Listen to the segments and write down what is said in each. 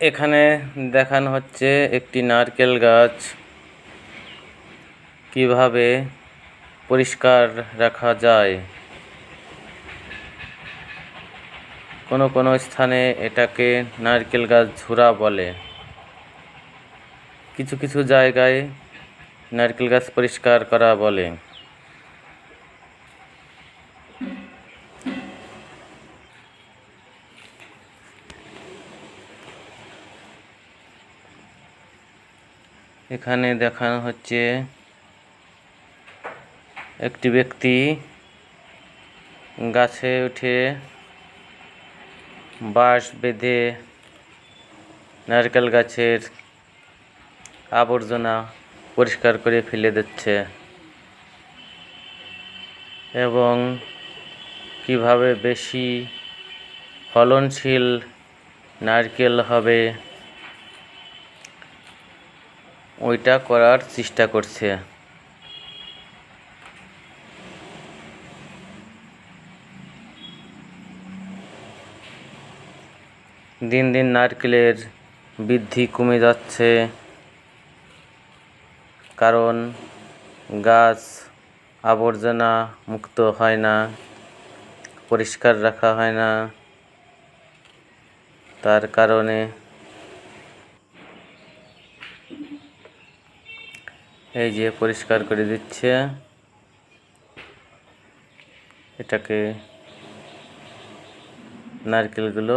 এখানে দেখানো হচ্ছে একটি নারকেল গাছ। কীভাবে পরিষ্কার রাখা যায়? কোনো কোনো স্থানে এটাকে নারকেল গাছ ঝুরা বলে। কিছু কিছু জায়গায় নারকেল গাছ পরিষ্কার করা বলে। এখানে দেখানো হচ্ছে একটি ব্যক্তি গাছে উঠে বাঁশ বেঁধে নারকেল গাছের আবর্জনা পরিষ্কার করে ফেলে দিচ্ছে এবং কীভাবে বেশি ফলনশীল নারকেল হবে ওইটা করার চেষ্টা করছে। দিন দিন নারকেলের বৃদ্ধি কমে যাচ্ছে। কারণ গাছ আবর্জনা মুক্ত হয় না, পরিষ্কার রাখা হয় না। তার কারণে এই যে পরিষ্কার করে দিচ্ছে। এটাকে নারকেলগুলো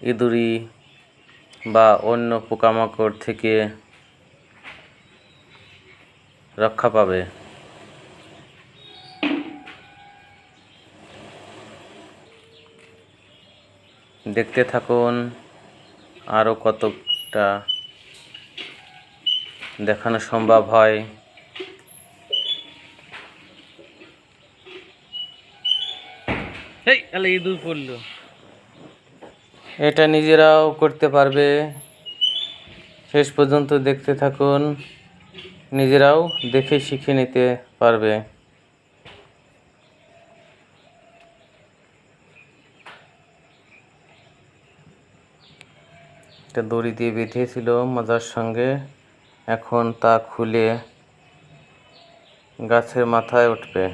ইঁদুরি বা অন্য পোকামাকড় থেকে রক্ষা পাবে। দেখতে থাকুন আরও কতটা দেখানো সম্ভব হয়। ইঁদুর পড়ল। এটা নিজেরাও করতে পারবে। শেষ পর্যন্ত দেখতে থাকুন নিজেরাও দেখে শিখে নিতে পারবে। একটা দড়ি দিয়ে বেঁধেছিল মজার সঙ্গে। এখন তা খুলে গাছের মাথায় উঠবে।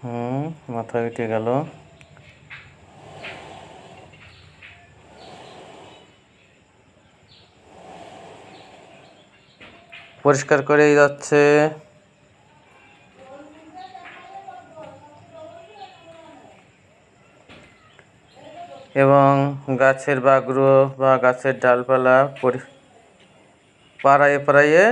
হুম মাথা উঠে গেল। পরিষ্কার করেই যাচ্ছে। এবং গাছের বাগ্রো বা গাছের ডালপালা পাড়ায় পাড়ায়ে